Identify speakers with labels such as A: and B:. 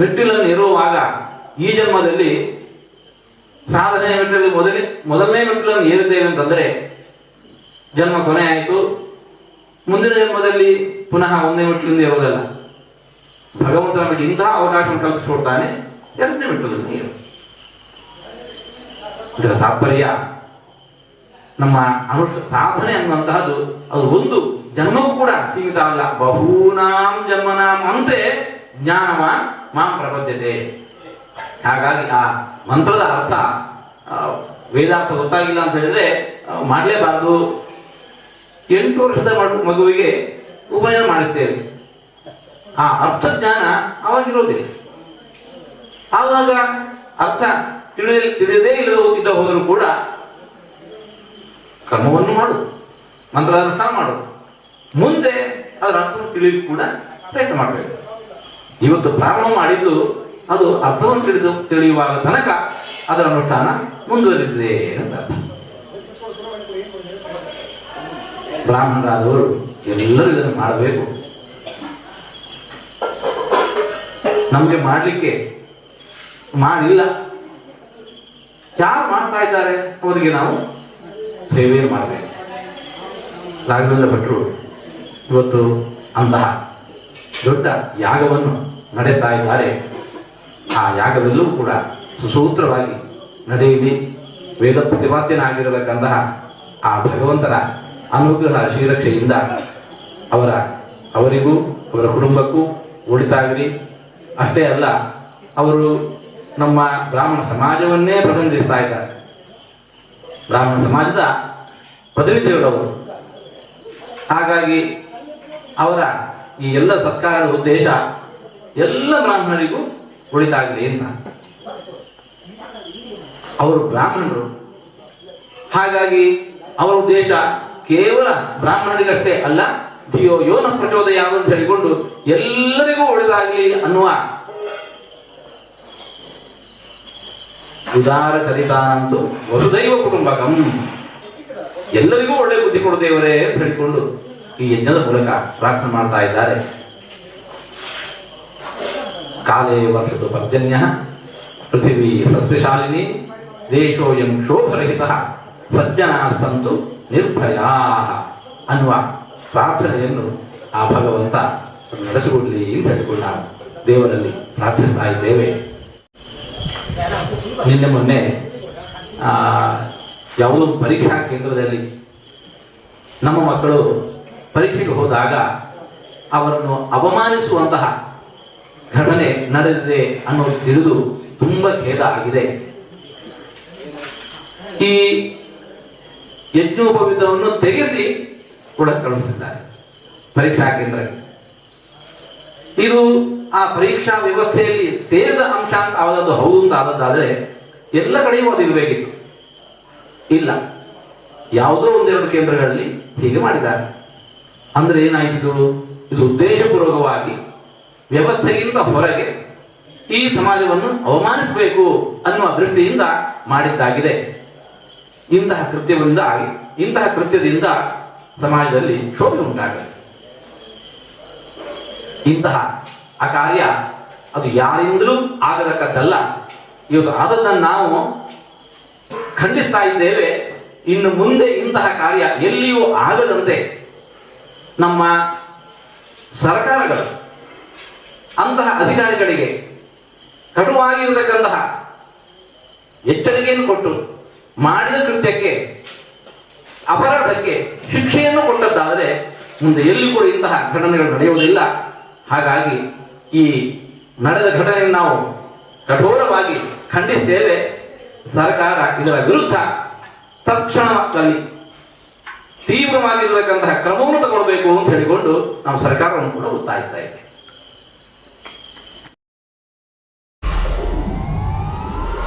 A: ಮೆಟ್ಟಿಲನ್ನು ಏರುವಾಗ ಈ ಜನ್ಮದಲ್ಲಿ ಸಾಧನೆಯ ಮೆಟ್ಟಿಲಲ್ಲಿ ಮೊದಲೇ, ಮೊದಲನೇ ಮೆಟ್ಟಿಲನ್ನು ಏರಿದ್ದೇವೆ ಅಂತಂದ್ರೆ ಜನ್ಮ ಕೊನೆ ಆಯಿತು. ಮುಂದಿನ ಜನ್ಮದಲ್ಲಿ ಪುನಃ ಒಂದೇ ಮೆಟ್ಟಿಲಿಂದ ಇರೋದಲ್ಲ ಭಗವಂತ ನಮಗೆ ಇಂತಹ ಅವಕಾಶವನ್ನು ಕಲ್ಪಿಸಿಕೊಡ್ತಾನೆ ಎರಡನೇ ಮೆಟ್ಟಿಲನ್ನು ಏರು. ಇದರ ತಾತ್ಪರ್ಯ ನಮ್ಮ ಅನುಷ್ಠ ಸಾಧನೆ ಅನ್ನುವಂತಹದ್ದು ಅದು ಒಂದು ಜನ್ಮವೂ ಕೂಡ ಸೀಮಿತ ಅಲ್ಲ. ಬಹೂನಾಂ ಜನ್ಮನಾಂ ಅಂತೆ ಜ್ಞಾನವಾನ್ ಮಾಂ ಪ್ರಬದ್ಧತೆ. ಹಾಗಾಗಿ ಆ ಮಂತ್ರದ ಅರ್ಥ ವೇದಾಂತ ಗೊತ್ತಾಗಿಲ್ಲ ಅಂತ ಹೇಳಿದ್ರೆ ಮಾಡಲೇಬಾರದು. ಎಂಟು ವರ್ಷದ ಮಗು- ಮಗುವಿಗೆ ಉಪಯೋಗ ಮಾಡುತ್ತೇವೆ ಆ ಅರ್ಥ ಜ್ಞಾನ ಅವಾಗಿರೋದಿಲ್ಲ ಆವಾಗ ಅರ್ಥ ತಿಳಿದ ತಿಳಿಯದೇ ಇಲ್ಲದ ಹೋಗಿದ್ದ ಹೋದರೂ ಕೂಡ ಕರ್ಮವನ್ನು ಮಾಡು. ಮಂತ್ರದ ಅನುಷ್ಠಾನ ಮಾಡು. ಮುಂದೆ ಅದರ ಅರ್ಥವನ್ನು ತಿಳಿಯಲು ಕೂಡ ಪ್ರಯತ್ನ ಮಾಡಬೇಕು. ಇವತ್ತು ಪ್ರಾರಂಭ ಮಾಡಿದ್ದು ಅದು ಅರ್ಥವನ್ನು ತಿಳಿದು ತಿಳಿಯುವಾಗ ತನಕ ಅದರ ಅನುಷ್ಠಾನ ಮುಂದುವರಿದಿದೆ ಅಂತ ಬ್ರಾಹ್ಮಣರಾದವರು ಎಲ್ಲರೂ ಇದನ್ನು ಮಾಡಬೇಕು. ನಮಗೆ ಮಾಡಲಿಕ್ಕೆ ಮಾಡಿಲ್ಲ. ಯಾರು ಮಾಡ್ತಾ ಇದ್ದಾರೆ ಅವರಿಗೆ ನಾವು ಸೇವೆ ಮಾಡಬೇಕು. ರಾಘವೇಂದ್ರ ಭಟ್ರು ಇವತ್ತು ಅಂತಹ ದೊಡ್ಡ ಯಾಗವನ್ನು ನಡೆಸ್ತಾ ಇದ್ದಾರೆ. ಆ ಯಾಗವೆಲ್ಲವೂ ಕೂಡ ಸುಸೂತ್ರವಾಗಿ ನಡೆಯಲಿ. ವೇದ ಪ್ರತಿಪಾದ್ಯನಾಗಿರತಕ್ಕಂತಹ ಆ ಭಗವಂತನ ಅನುಗ್ರಹ ಶ್ರೀರಕ್ಷೆಯಿಂದ ಅವರ ಅವರಿಗೂ, ಅವರ ಕುಟುಂಬಕ್ಕೂ ಒಳಿತಾಗಲಿ ಅಷ್ಟೇ ಅಲ್ಲ, ಅವರು ನಮ್ಮ ಬ್ರಾಹ್ಮಣ ಸಮಾಜವನ್ನೇ ಪ್ರತಿನಿಧಿಸ್ತಾ ಇದ್ದಾರೆ. ಬ್ರಾಹ್ಮಣ ಸಮಾಜದ ಪ್ರತಿನಿಧಿಗಳವರು. ಹಾಗಾಗಿ ಅವರ ಈ ಎಲ್ಲ ಸರ್ಕಾರದ ಉದ್ದೇಶ ಎಲ್ಲ ಬ್ರಾಹ್ಮಣರಿಗೂ ಒಳಿತಾಗಲಿ ಅಂತ. ಅವರು ಬ್ರಾಹ್ಮಣರು. ಹಾಗಾಗಿ ಅವರ ಉದ್ದೇಶ ಕೇವಲ ಬ್ರಾಹ್ಮಣರಿಗಷ್ಟೇ ಅಲ್ಲ, ಧಿಯೋ ಯೋನ ಪ್ರಚೋದಯ ಅಂತ ಹೇಳಿಕೊಂಡು ಎಲ್ಲರಿಗೂ ಒಳಿತಾಗಲಿ ಅನ್ನುವ ಉದಾರ ಕಲಿತಾನಂತೂ ವಸುದೈವ ಕುಟುಂಬಕಂ. ಎಲ್ಲರಿಗೂ ಒಳ್ಳೆ ಬುದ್ಧಿ ಕೊಡು ದೇವರೇ ಅಂತ ಹೇಳಿಕೊಂಡು ಈ ಯಜ್ಞದ ಮೂಲಕ ಪ್ರಾರ್ಥನೆ ಮಾಡ್ತಾ ಇದ್ದಾರೆ. ಕಾಲೇ ವರ್ಷದು ಪರ್ಜನ್ಯ ಪೃಥಿವೀ ಸಸ್ಯಶಾಲಿನಿ ದೇಶೋಯಂ ಶೋಭರಹಿತ ಸಜ್ಜನ ಸಂತು ನಿರ್ಭಯಾ ಅನ್ನುವ ಪ್ರಾರ್ಥನೆಯನ್ನು ಆ ಭಗವಂತ ನಡೆಸಿಕೊಳ್ಳಿ ಅಂತ ಹೇಳಿಕೊಂಡು ದೇವರಲ್ಲಿ ಪ್ರಾರ್ಥಿಸ್ತಾ ಇದ್ದೇವೆ. ನಿನ್ನೆ ಮೊನ್ನೆ ಯಾವುದೋ ಪರೀಕ್ಷಾ ಕೇಂದ್ರದಲ್ಲಿ ನಮ್ಮ ಮಕ್ಕಳು ಪರೀಕ್ಷೆಗೆ ಹೋದಾಗ ಅವರನ್ನು ಅವಮಾನಿಸುವಂತಹ ಘಟನೆ ನಡೆದಿದೆ ಅನ್ನೋದು ತಿಳಿದು ತುಂಬಾ ಖೇದ ಆಗಿದೆ. ಈ ಯಜ್ಞೋಪವಿತವನ್ನು ತೆಗೆಸಿ ಕೂಡ ಕಳುಹಿಸಿದ್ದಾರೆ. ಪರೀಕ್ಷಾ ಕೇಂದ್ರಕ್ಕೆ. ಇದು ಆ ಪರೀಕ್ಷಾ ವ್ಯವಸ್ಥೆಯಲ್ಲಿ ಸೇರಿದ ಅಂಶ ಅಂತ ಆದದ್ದು ಹೌದು ಅಂತ ಆದದ್ದಾದ್ರೆ ಎಲ್ಲ ಕಡೆಯೂ ಅದು ಇರಬೇಕಿತ್ತು. ಇಲ್ಲ, ಯಾವುದೋ ಒಂದೆರಡು ಕೇಂದ್ರಗಳಲ್ಲಿ ಹೀಗೆ ಮಾಡಿದ್ದಾರೆ. ಅಂದ್ರೆ ಏನಾಯಿತು? ಇದು ಉದ್ದೇಶಪೂರ್ವಕವಾಗಿ ವ್ಯವಸ್ಥೆಗಿಂತ ಹೊರಗೆ ಈ ಸಮಾಜವನ್ನು ಅವಮಾನಿಸಬೇಕು ಅನ್ನುವ ದೃಷ್ಟಿಯಿಂದ ಮಾಡಿದ್ದಾಗಿದೆ. ಇಂತಹ ಕೃತ್ಯದಿಂದ ಇಂತಹ ಕೃತ್ಯದಿಂದ ಸಮಾಜದಲ್ಲಿ ಶೋಭೆ ಉಂಟಾಗಲಿ. ಇಂತಹ ಆ ಕಾರ್ಯ ಅದು ಯಾರಿಂದಲೂ ಆಗತಕ್ಕದ್ದಲ್ಲ. ಇವತ್ತು ಆದದ್ದನ್ನು ನಾವು ಖಂಡಿಸ್ತಾ ಇದ್ದೇವೆ. ಇನ್ನು ಮುಂದೆ ಇಂತಹ ಕಾರ್ಯ ಎಲ್ಲಿಯೂ ಆಗದಂತೆ ನಮ್ಮ ಸರ್ಕಾರಗಳು ಅಂತಹ ಅಧಿಕಾರಿಗಳಿಗೆ ಕಟುವಾಗಿರತಕ್ಕಂತಹ ಎಚ್ಚರಿಕೆಯನ್ನು ಕೊಟ್ಟು ಮಾಡಿದ ಕೃತ್ಯಕ್ಕೆ ಅಪರಾಧಕ್ಕೆ ಶಿಕ್ಷೆಯನ್ನು ಕೊಟ್ಟದ್ದಾದರೆ ಮುಂದೆ ಎಲ್ಲಿ ಕೂಡ ಇಂತಹ ಘಟನೆಗಳು ನಡೆಯುವುದಿಲ್ಲ. ಹಾಗಾಗಿ ಈ ನಡೆದ ಘಟನೆಯನ್ನು ನಾವು ಕಠೋರವಾಗಿ ಖಂಡಿಸ್ತೇವೆ. ಸರ್ಕಾರ ಇದರ ವಿರುದ್ಧ ತಕ್ಷಣದಲ್ಲಿ ತೀವ್ರವಾಗಿರತಕ್ಕಂತಹ ಕ್ರಮವನ್ನು ತಗೊಳ್ಬೇಕು ಅಂತ ಹೇಳಿಕೊಂಡು ನಾವು ಸರ್ಕಾರವನ್ನು ಕೂಡ ಒತ್ತಾಯಿಸ್ತಾ ಇದ್ದೇವೆ.